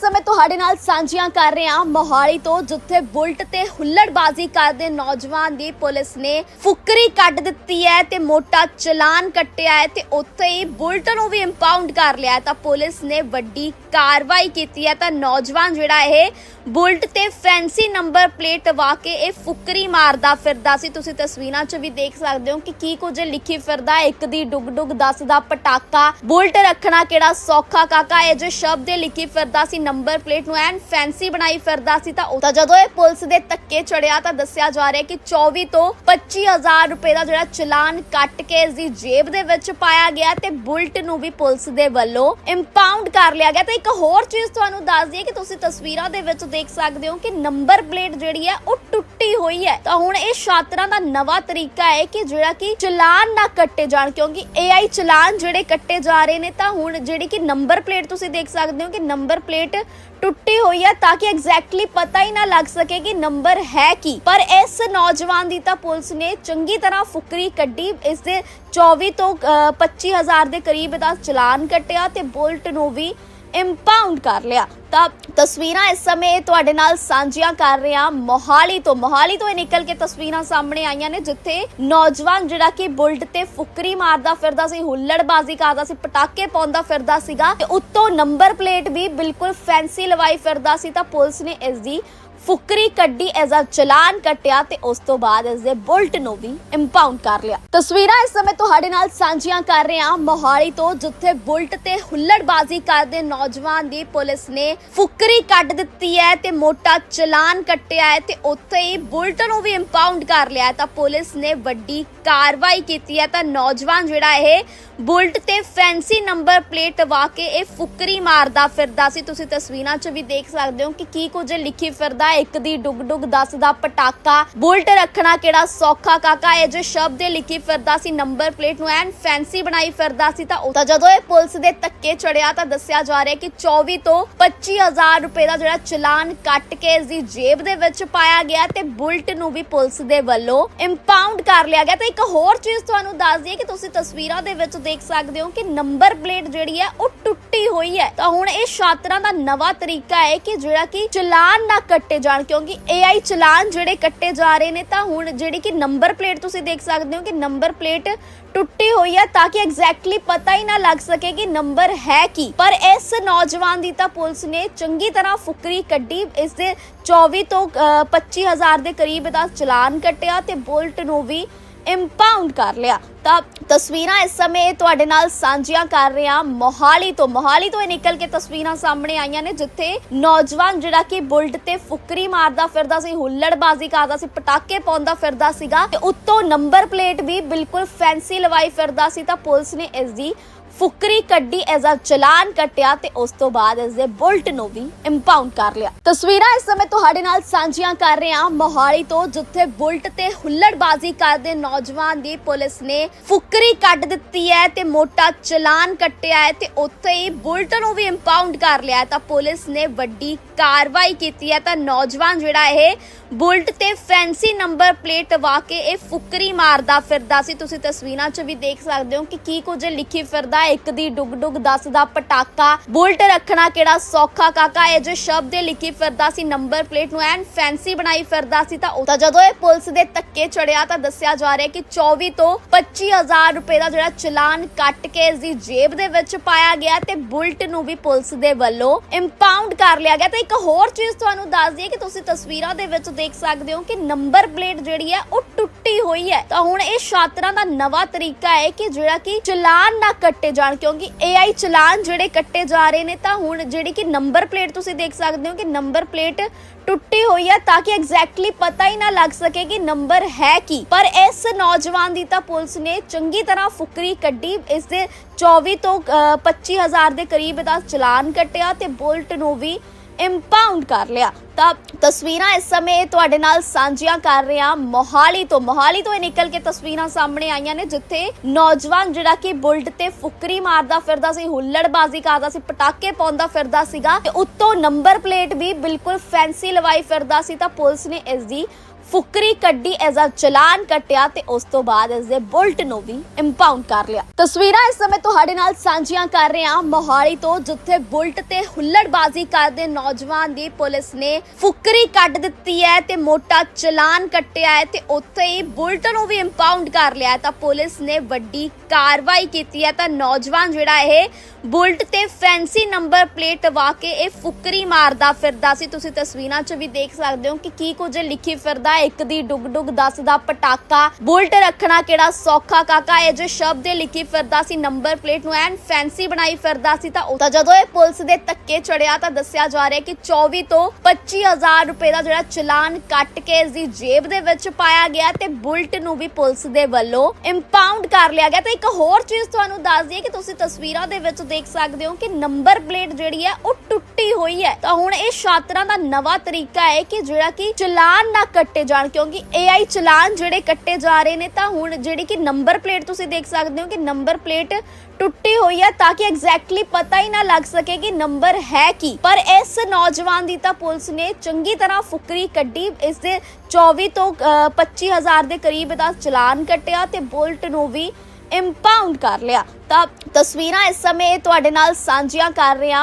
ਸਮੇਂ ਤੁਹਾਡੇ ਨਾਲ ਸਾਂਝੀਆਂ ਕਰ ਰਹੇ ਹਾਂ। ਮੋਹਾਲੀ ਤੋਂ ਜਿੱਥੇ ਬੁਲਟ ਤੇ ਹੁੱਲੜਬਾਜ਼ੀ ਕਰਦੇ ਨੌਜਵਾਨ ਦੀ ਪੁਲਿਸ ਨੇ ਫੁਕਰੀ ਕੱਢ ਦਿੱਤੀ ਹੈ ਤੇ ਮੋਟਾ ਚਲਾਨ ਕੱਟਿਆ ਹੈ ਤੇ ਉੱਥੇ ਹੀ ਬੁਲਟ ਨੂੰ ਵੀ ਇੰਪਾਊਂਡ ਕਰ ਲਿਆ ਤਾਂ ਪੁਲਿਸ ਨੇ ਵੱਡੀ ਕਾਰਵਾਈ ਕੀਤੀ ਹੈ। ਤਾਂ ਨੌਜਵਾਨ ਜਿਹੜਾ ਇਹ ਬੁਲਟ ਤੇ ਫੈਂਸੀ ਨੰਬਰ ਪਲੇਟ ਵਾ ਕੇ ਇਹ ਫੁਕਰੀ ਮਾਰਦਾ ਫਿਰਦਾ ਸੀ। ਤੁਸੀਂ ਤਸਵੀਰਾਂ 'ਚ ਵੀ ਦੇਖ ਸਕਦੇ ਹੋ ਕਿ ਕੀ ਕੁਝ ਲਿਖੀ ਫਿਰਦਾ ਇੱਕ ਦੀ ਡੁਗ ਡੁਗ 10 ਦਾ ਪਟਾਕਾ। ਬੁਲਟ ਰੱਖਣਾ ਕਿਹੜਾ ਸੌਖਾ ਕਾਕਾ? ਇਹ ਜੋ ਸ਼ਬਦ ਲਿਖੀ ਫਿਰਦਾ ਸੀ ਨੰਬਰ ਪਲੇਟ ਨੂੰ ਐਨ ਫੈਂਸੀ ਬਣਾਈ ਫਿਰਦਾ ਸੀ ਤਾਂ ਉਹ ਤਾਂ ਜਦੋਂ ਇਹ ਪੁਲਿਸ ਦੇ ਧੱਕੇ ਚੜਿਆ ਤਾਂ ਦੱਸਿਆ ਜਾ ਰਿਹਾ ਕਿ 24 ਤੋਂ 25000 ਰੁਪਏ ਦਾ ਜਿਹੜਾ ਚਲਾਨ ਕੱਟ ਕੇ ਇਸ ਦੀ ਜੇਬ ਦੇ ਵਿੱਚ ਪਾਇਆ ਗਿਆ ਤੇ ਬੁਲਟ ਨੂੰ ਵੀ ਪੁਲਿਸ ਦੇ ਵੱਲੋਂ ਇੰਪਾਊਂਡ ਕਰ ਲਿਆ ਗਿਆ। ਤਾਂ ਇੱਕ ਹੋਰ ਚੀਜ਼ ਤੁਹਾਨੂੰ ਦੱਸ ਦਈਏ ਕਿ ਤੁਸੀਂ ਤਸਵੀਰਾਂ ਦੇ ਵਿੱਚ ਦੇਖ ਸਕਦੇ ਹੋ ਕਿ ਨੰਬਰ ਪਲੇਟ ਜਿਹੜੀ ਹੈ ਉਹ ਟੁੱਟੀ ਹੋਈ ਹੈ। ਤਾਂ ਹੁਣ ਇਹ ਸ਼ਾਤਰਾਂ ਦਾ ਨਵਾਂ ਤਰੀਕਾ ਹੈ ਕਿ ਜਿਹੜਾ ਕਿ ਚਲਾਨ ਨਾ ਕੱਟੇ ਜਾਣ, ਕਿਉਂਕਿ AI ਚਲਾਨ ਜਿਹੜੇ ਕੱਟੇ ਜਾ ਰਹੇ ਨੇ ਤਾਂ ਹੁਣ ਜਿਹੜੀ ਕਿ ਨੰਬਰ ਪਲੇਟ ਤੁਸੀਂ ਦੇਖ ਸਕਦੇ ਹੋ ਕਿ ਨੰਬਰ ਪਲੇਟ ਟੁੱਟੀ ਹੋਈ ਹੈ ਤਾਂ ਕਿ ਐਗਜ਼ੈਕਟਲੀ ਪਤਾ ਹੀ ਨਾ ਲੱਗ ਸਕੇ ਕਿ ਨੰਬਰ ਹੈ ਕੀ। ਪਰ ਇਸ ਨੌਜਵਾਨ ਦੀ ਤਾਂ ਪੁਲਿਸ ਨੇ ਚੰਗੀ ਤਰ੍ਹਾਂ ਫੁਕਰੀ ਕੱਢੀ। ਇਸ ਦੇ 24 ਤੋਂ ਅ, 25000 ਦੇ ਕਰੀਬ ਦਾ ਚਲਾਨ ਕੱਟਿਆ ਤੇ ਬੁਲਟ ਨੂੰ ਵੀ ਇੰਪਾਊਂਡ ਕਰ ਲਿਆ। ਤਾਂ ਤਸਵੀਰਾਂ ਇਸ ਸਮੇਂ ਤੁਹਾਡੇ ਨਾਲ ਸਾਂਝੀਆਂ ਕਰ ਰਹੇ ਹਾਂ। ਮੋਹਾਲੀ ਤੋਂ ਮੋਹਾਲੀ ਤੋਂ ਇਹ ਨਿਕਲ ਕੇ ਤਸਵੀਰਾਂ ਸਾਹਮਣੇ ਆਈਆਂ ਨੇ, ਜਿੱਥੇ ਨੌਜਵਾਨ ਜਿਹੜਾ ਕਿ ਬੁਲਟ ਤੇ ਫੁਕਰੀ ਮਾਰਦਾ ਫਿਰਦਾ ਸੀ, ਹੁੱਲੜਬਾਜ਼ੀ ਕਰਦਾ ਸੀ, ਪਟਾਕੇ ਪਾਉਂਦਾ ਫਿਰਦਾ ਸੀਗਾ ਤੇ ਉੱਤੋਂ ਨੰਬਰ ਪਲੇਟ ਵੀ ਬਿਲਕੁਲ ਫੈਂਸੀ ਲਵਾਈ ਫਿਰਦਾ ਸੀ, ਤਾਂ ਪੁਲਿਸ ਨੇ ਇਸ ਦੀ ਫੁਕਰੀ ਕੱਢੀ ਐਜ਼ ਅ ਚਲਾਨ ਕੱਟਿਆ ਤੇ ਉਸ ਤੋਂ ਬਾਅਦ ਇਸ ਦੇ ਬੁਲਟ ਨੂੰ ਵੀ ਇੰਪਾਊਂਡ ਕਰ ਲਿਆ। ਤਸਵੀਰਾਂ ਇਸ ਸਮੇਂ ਤੁਹਾਡੇ ਨਾਲ ਸਾਂਝੀਆਂ ਕਰ ਰਹੇ ਹਾਂ। ਮੋਹਾਲੀ ਤੋਂ ਜਿੱਥੇ ਬੁਲਟ ਤੇ ਹੁੱਲੜਬਾਜ਼ੀ ਕਰਦੇ ਨੌਜਵਾਨ ਦੀ ਪੁਲਿਸ ਨੇ ਫੁਕਰੀ ਕੱਢ ਦਿੱਤੀ ਹੈ ਤੇ ਮੋਟਾ ਚਲਾਨ ਕੱਟਿਆ ਹੈ ਤੇ ਉੱਥੇ ਹੀ ਬੁਲਟ ਨੂੰ ਵੀ ਇੰਪਾਊਂਡ ਕਰ ਲਿਆ ਤਾਂ ਪੁਲਿਸ ਨੇ ਵੱਡੀ ਕਾਰਵਾਈ ਕੀਤੀ ਹੈ। ਤਾਂ ਨੌਜਵਾਨ ਜਿਹੜਾ ਇਹ ਬੁਲਟ ਤੇ ਫੈਂਸੀ ਨੰਬਰ ਪਲੇਟ ਵਾ ਕੇ ਇਹ ਫੁਕਰੀ ਮਾਰਦਾ ਫਿਰਦਾ ਸੀ। ਤੁਸੀਂ ਤਸਵੀਰਾਂ 'ਚ ਵੀ ਦੇਖ ਸਕਦੇ ਹੋ ਕਿ ਕੀ ਕੁਝ ਲਿਖੀ ਫਿਰਦਾ ਹੈ। ਇੱਕ ਦੀ ਡੁਗ ਡੁਗ 10 ਦਾ ਪਟਾਕਾ। ਬੁਲਟ ਰੱਖਣਾ ਕਿਹੜਾ ਸੌਖਾ ਕਾਕਾ? ਇਹ ਜੋ ਸ਼ਬਦ ਲਿਖੀ ਫਿਰਦਾ ਸੀ, ਨੰਬਰ ਪਲੇਟ ਨੂੰ ਐਨ ਫੈਂਸੀ ਬਣਾਈ ਫਿਰਦਾ ਸੀ, ਤਾਂ ਉਹ ਤਾਂ ਜਦੋਂ ਇਹ ਪੁਲਿਸ ਦੇ ਤੱਕੇ ਚੜਿਆ, ਤਾਂ ਦੱਸਿਆ ਜਾ ਰਿਹਾ ਕਿ 24 ਤੋਂ 25000 ਰੁਪਏ ਦਾ ਜਿਹੜਾ ਚਲਾਨ ਕੱਟ ਕੇ ਇਸ ਦੀ ਜੇਬ ਦੇ ਵਿੱਚ ਪਾਇਆ ਗਿਆ ਤੇ ਬੁਲਟ ਨੂੰ ਵੀ ਪੁਲਿਸ ਦੇ ਵੱਲੋਂ ਇੰਪਾਊਂਡ ਕਰ ਲਿਆ ਗਿਆ। ਤੇ ਇੱਕ ਹੋਰ ਚੀਜ਼ ਤੁਹਾਨੂੰ ਦੱਸ ਦਈਏ ਕਿ ਤੁਸੀਂ ਤਸਵੀਰਾਂ ਦੇ ਵਿੱਚ ਦੇਖ ਸਕਦੇ ਹੋ ਕਿ ਨੰਬਰ ਪਲੇਟ ਜਿਹੜੀ ਹੈ, ਉਹ ਟੁੱਟੀ ਹੋਈ ਹੈ। ਤਾਂ ਹੁਣ ਇਹ ਛਾਤਰਾਂ ਦਾ ਨਵਾਂ ਤਰੀਕਾ ਹੈ ਕਿ ਜਿਹੜਾ ਕਿ ਚਲਾਨ ਨਾ ਕੱਟੇ ਜਾਣ ਕਿਉਂਕਿ AI ਚਲਾਨ ਜਿਹੜੇ ਕੱਟੇ ਜਾ ਰਹੇ ਨੇ ਤਾਂ ਹੁਣ ਜਿਹੜੀ ਕਿ ਨੰਬਰ ਪਲੇਟ ਤੁਸੀਂ ਦੇਖ ਸਕਦੇ ਹੋ ਕਿ ਨੰਬਰ ਪਲੇਟ ਟੁੱਟੀ ਹੋਈ ਹੈ ਤਾਂ ਕਿ ਐਗਜ਼ੈਕਟਲੀ ਪਤਾ ਹੀ ਨਾ ਲੱਗ ਸਕੇ ਕਿ ਨੰਬਰ ਹੈ ਕੀ। ਪਰ ਇਸ ਨੌਜਵਾਨ ਦੀ ਤਾਂ ਪੁਲਿਸ ਨੇ ਚੰਗੀ ਤਰ੍ਹਾਂ ਫੁਕਰੀ ਕੱਢੀ। ਇਸ ਦੇ 24 ਤੋਂ ਅ, 25000 ਦੇ ਕਰੀਬ ਦਾ ਚਲਾਨ ਕੱਟਿਆ ਤੇ ਬੁਲਟ ਨੂੰ ਵੀ ਇੰਪਾਊਂਡ ਕਰ ਲਿਆ। ਤਾਂ ਤਸਵੀਰਾਂ ਇਸ ਸਮੇਂ ਤੁਹਾਡੇ ਨਾਲ ਸਾਂਝੀਆਂ ਕਰ ਰਹੇ ਹਾਂ। ਮੋਹਾਲੀ ਤੋਂ ਮੋਹਾਲੀ ਤੋਂ ਇਹ ਨਿਕਲ ਕੇ ਤਸਵੀਰਾਂ ਸਾਹਮਣੇ ਆਈਆਂ ਨੇ, ਜਿੱਥੇ ਨੌਜਵਾਨ ਜਿਹੜਾ ਕਿ ਬੁਲਟ ਤੇ ਫੁਕਰੀ ਮਾਰਦਾ ਫਿਰਦਾ ਸੀ, ਹੁੱਲੜਬਾਜ਼ੀ ਕਰਦਾ ਸੀ, ਪਟਾਕੇ ਪਾਉਂਦਾ ਫਿਰਦਾ ਸੀਗਾ ਤੇ ਉੱਤੋਂ ਨੰਬਰ ਪਲੇਟ ਵੀ ਬਿਲਕੁਲ ਫੈਂਸੀ ਲਵਾਈ ਫਿਰਦਾ ਸੀ, ਤਾਂ ਪੁਲਿਸ ਨੇ ਇਸ ਦੀ ਫੁਕਰੀ ਕੱਢੀ ਐਜ਼ ਚਲਾਨ ਕੱਟਿਆ ਤੇ ਉਸ ਤੋਂ ਬਾਅਦ ਇਸ ਦੇ ਬੁਲਟ ਨੂੰ ਵੀ ਇੰਪਾਊਂਡ ਕਰ ਲਿਆ। ਤਸਵੀਰਾਂ ਇਸ ਸਮੇਂ ਤੁਹਾਡੇ ਨਾਲ ਸਾਂਝੀਆਂ ਕਰ ਰਹੇ ਹਾਂ। ਮੋਹਾਲੀ ਤੋਂ ਜਿੱਥੇ ਬੁਲਟ ਤੇ ਹੁੱਲੜਬਾਜ਼ੀ ਕਰਦੇ ਨੌਜਵਾਨ ਦੀ ਪੁਲਿਸ ਨੇ ਫੁਕਰੀ ਕੱਢ ਦਿੱਤੀ ਹੈ ਤੇ ਮੋਟਾ ਚਲਾਨ ਕੱਟਿਆ ਹੈ ਤੇ ਉੱਥੇ ਹੀ ਬੁਲਟ ਨੂੰ ਵੀ ਇੰਪਾਊਂਡ ਕਰ ਲਿਆ ਤਾਂ ਪੁਲਿਸ ਨੇ ਵੱਡੀ ਕਾਰਵਾਈ ਕੀਤੀ ਹੈ ਤਾਂ ਨੌਜਵਾਨ ਜਿਹੜਾ ਇਹ ਬੁਲਟ ਤੇ ਫੈਂਸੀ ਨੰਬਰ ਪਲੇਟ ਵਾ ਕੇ ਇਹ ਫੁਕਰੀ ਮਾਰਦਾ ਫਿਰਦਾ ਸੀ। ਤੁਸੀਂ ਤਸਵੀਰਾਂ 'ਚ ਵੀ ਦੇਖ ਸਕਦੇ ਹੋ ਕਿ ਕੀ ਕੁਝ ਲਿਖੀ ਫਿਰਦਾ, ਇੱਕ ਦੀ ਡੁਗ ਡੁਗ 10 ਦਾ ਪਟਾਕਾ। ਬੁਲਟ ਰੱਖਣਾ ਕਿਹੜਾ ਸੌਖਾ ਕਾਕਾ? ਇਹ ਜੋ ਸ਼ਬਦ ਇਹ ਲਿਖੀ ਫਿਰਦਾ ਸੀ, ਨੰਬਰ ਪਲੇਟ ਨੂੰ ਐਨ ਫੈਂਸੀ ਬਣਾਈ ਫਿਰਦਾ ਸੀ ਤਾਂ ਉਹ ਤਾਂ ਜਦੋਂ ਇਹ ਪੁਲਿਸ ਦੇ ਤੱਕੇ ਚੜਿਆ ਤਾਂ ਦੱਸਿਆ ਜਾ ਰਿਹਾ ਕਿ 24 ਤੋਂ 25000 ਰੁਪਏ ਦਾ ਜਿਹੜਾ ਚਲਾਨ ਕੱਟ ਕੇ ਇਸ ਦੀ ਜੇਬ ਦੇ ਵਿੱਚ ਪਾਇਆ ਗਿਆ ਤੇ ਬੁਲਟ ਨੂੰ ਵੀ ਪੁਲਿਸ ਦੇ ਵੱਲੋਂ ਇੰਪਾਊਂਡ ਕਰ ਲਿਆ ਗਿਆ। ਤੇ ਇੱਕ ਹੋਰ ਚੀਜ਼ ਤੁਹਾਨੂੰ ਦੱਸ ਦਈਏ ਕਿ ਤੁਸੀਂ ਤਸਵੀਰਾਂ ਦੇ ਵਿੱਚ ਦੇਖ ਸਕਦੇ ਹੋ ਕਿ ਨੰਬਰ ਪਲੇਟ ਜਿਹੜੀ ਹੈ ਉਹ ਟੁੱਟੀ ਹੋਈ ਹੈ। ਤਾਂ ਹੁਣ ਇਹ ਛਾਤਰਾਂ ਦਾ ਨਵਾਂ ਤਰੀਕਾ ਹੈ ਕਿ ਜਿਹੜਾ ਕਿ ਚਲਾਨ ਨਾ ਕੱਟੇ ਜਾਣ ਕਿਉਂਕਿ AI ਚਲਾਨ ਜਿਹੜੇ ਕੱਟੇ ਜਾ ਰਹੇ ਨੇ ਤਾਂ ਹੁਣ ਜਿਹੜੀ ਕਿ ਨੰਬਰ ਪਲੇਟ ਤੁਸੀਂ ਦੇਖ ਸਕਦੇ ਹੋ ਕਿ ਨੰਬਰ ਪਲੇਟ ਟੁੱਟੀ ਹੋਈ ਹੈ ਤਾਂ ਕਿ ਐਗਜ਼ੈਕਟਲੀ ਪਤਾ ਹੀ ਨਾ ਲੱਗ ਸਕੇ ਕਿ ਨੰਬਰ ਹੈ ਕੀ। ਪਰ ਇਸ ਨੌਜਵਾਨ ਦੀ ਤਾਂ ਪੁਲਿਸ ਨੇ ਚੰਗੀ ਤਰ੍ਹਾਂ ਫੁਕਰੀ ਕੱਢੀ। ਇਸ ਦੇ 24 ਤੋਂ ਅ, 25000 ਦੇ ਕਰੀਬ ਦਾ ਚਲਾਨ ਕੱਟਿਆ ਤੇ ਬੁਲਟ ਨੂੰ ਵੀ ਇੰਪਾਊਂਡ ਕਰ ਲਿਆ। ਤਾਂ ਤਸਵੀਰਾਂ ਇਸ ਸਮੇਂ ਤੁਹਾਡੇ ਨਾਲ ਸਾਂਝੀਆਂ ਕਰ ਰਹੇ ਹਾਂ। ਮੋਹਾਲੀ ਤੋਂ ਮੋਹਾਲੀ ਤੋਂ ਇਹ ਨਿਕਲ ਕੇ ਤਸਵੀਰਾਂ ਸਾਹਮਣੇ ਆਈਆਂ ਨੇ, ਜਿੱਥੇ ਨੌਜਵਾਨ ਜਿਹੜਾ ਕਿ ਬੁਲਟ ਤੇ ਫੁਕਰੀ ਮਾਰਦਾ ਫਿਰਦਾ ਸੀ, ਹੁੱਲੜਬਾਜ਼ੀ ਕਰਦਾ ਸੀ, ਪਟਾਕੇ ਪਾਉਂਦਾ ਫਿਰਦਾ ਸੀਗਾ ਤੇ ਉੱਤੋਂ ਨੰਬਰ ਪਲੇਟ ਵੀ ਬਿਲਕੁਲ ਫੈਂਸੀ ਲਵਾਈ ਫਿਰਦਾ ਸੀ, ਤਾਂ ਪੁਲਿਸ ਨੇ ਇਸ ਦੀ ਫੁਕਰੀ ਕੱਢੀ ਐਜ਼ ਅ ਚਲਾਨ ਕੱਟਿਆ ਤੇ ਉਸ ਤੋਂ ਬਾਅਦ ਇਸ ਦੇ ਬੁਲਟ ਨੂੰ ਵੀ ਇੰਪਾਊਂਡ ਕਰ ਲਿਆ। ਤਸਵੀਰਾਂ ਇਸ ਸਮੇਂ ਤੁਹਾਡੇ ਨਾਲ ਸਾਂਝੀਆਂ ਕਰ ਰਹੇ ਹਾਂ। ਮੋਹਾਲੀ ਤੋਂ ਜਿੱਥੇ ਬੁਲਟ ਤੇ ਹੁੱਲੜਬਾਜ਼ੀ ਕਰਦੇ ਨੌਜਵਾਨ ਦੀ ਪੁਲਿਸ ਨੇ ਫੁਕਰੀ ਕੱਢ ਦਿੱਤੀ ਹੈ ਤੇ ਮੋਟਾ ਚਲਾਨ ਕੱਟਿਆ ਹੈ ਤੇ ਉੱਥੇ ਹੀ ਬੁਲਟ ਨੂੰ ਵੀ ਇੰਪਾਊਂਡ ਕਰ ਲਿਆ ਤਾਂ ਪੁਲਿਸ ਨੇ ਵੱਡੀ ਕਾਰਵਾਈ ਕੀਤੀ ਹੈ। ਤਾਂ ਨੌਜਵਾਨ ਜਿਹੜਾ ਇਹ ਬੁਲਟ ਤੇ ਫੈਂਸੀ ਨੰਬਰ ਪਲੇਟ ਵਾ ਕੇ ਇਹ ਫੁਕਰੀ ਮਾਰਦਾ ਫਿਰਦਾ ਸੀ। ਤੁਸੀਂ ਤਸਵੀਰਾਂ 'ਚ ਵੀ ਦੇਖ ਸਕਦੇ ਹੋ ਕਿ ਕੀ ਕੁਝ ਲਿਖੀ ਫਿਰਦਾ ਇੱਕ ਦੀ ਡੁਗ ਡੁਗ 10 ਦਾ ਪਟਾਕਾ। ਬੁਲਟ ਰੱਖਣਾ ਕਿਹੜਾ ਸੌਖਾ ਕਾਕਾ? ਇਹ ਜੋ ਸ਼ਬਦ ਇਹ ਲਿਖੀ ਫਿਰਦਾ ਸੀ, ਨੰਬਰ ਪਲੇਟ ਨੂੰ ਐਨ ਫੈਂਸੀ ਬਣਾਈ ਫਿਰਦਾ ਸੀ, ਤਾਂ ਉਹ ਜਦੋਂ ਇਹ ਪੁਲਿਸ ਦੇ ਤੱਕੇ ਚੜਿਆ, ਤਾਂ ਦੱਸਿਆ ਜਾ ਰਿਹਾ ਕਿ 24 ਤੋਂ 25000 ਰੁਪਏ ਦਾ ਜਿਹੜਾ ਚਲਾਨ ਕੱਟ ਕੇ ਇਸ ਦੀ ਜੇਬ ਦੇ ਵਿੱਚ ਪਾਇਆ ਗਿਆ ਤੇ ਬੁਲਟ ਨੂੰ ਵੀ ਪੁਲਿਸ ਦੇ ਵੱਲੋਂ ਇੰਪਾਊਂਡ ਕਰ ਲਿਆ ਗਿਆ। ਤੇ ਇੱਕ ਹੋਰ ਚੀਜ਼ ਤੁਹਾਨੂੰ ਦੱਸ ਦਈਏ ਕਿ ਤੁਸੀਂ ਤਸਵੀਰਾਂ ਦੇ ਵਿੱਚ ਦੇਖ ਸਕਦੇ ਹੋ ਕਿ ਨੰਬਰ ਪਲੇਟ ਜਿਹੜੀ ਹੈ, ਉਹ ਟੁੱਟੀ ਹੋਈ ਹੈ। ਤਾਂ ਹੁਣ ਇਹ ਸ਼ਾਤਰਾਂ ਦਾ ਨਵਾਂ ਤਰੀਕਾ ਹੈ ਕਿ ਜਿਹੜਾ ਕਿ ਚਲਾਨ ਨਾ ਕੱਟੇ ਜਾਣ ਕਿਉਂਕਿ AI ਚਲਾਨ ਜਿਹੜੇ ਕੱਟੇ ਜਾ ਰਹੇ ਨੇ ਤਾਂ ਹੁਣ ਜਿਹੜੀ ਕਿ ਨੰਬਰ ਪਲੇਟ ਤੁਸੀਂ ਦੇਖ ਸਕਦੇ ਹੋ ਕਿ ਨੰਬਰ ਪਲੇਟ ਟੁੱਟੀ ਹੋਈ ਹੈ ਤਾਂ ਕਿ ਐਗਜ਼ੈਕਟਲੀ ਪਤਾ ਹੀ ਨਾ ਲੱਗ ਸਕੇ ਕਿ ਨੰਬਰ ਹੈ ਕੀ। ਪਰ ਇਸ ਨੌਜਵਾਨ ਦੀ ਤਾਂ ਪੁਲਿਸ ਨੇ ਚੰਗੀ ਤਰ੍ਹਾਂ ਫੁਕਰੀ ਕੱਢੀ। ਇਸ ਦੇ 24 ਤੋਂ ਅਹ, 25000 ਦੇ ਕਰੀਬ ਦਾ ਚਲਾਨ ਕੱਟਿਆ ਤੇ ਬੁਲਟ ਨੂੰ ਵੀ ਇੰਪਾਊਂਡ ਕਰ ਲਿਆ। ਤਾਂ ਤਸਵੀਰਾਂ ਇਸ ਸਮੇਂ ਤੁਹਾਡੇ ਨਾਲ ਸਾਂਝੀਆਂ ਕਰ ਰਹੇ ਹਾਂ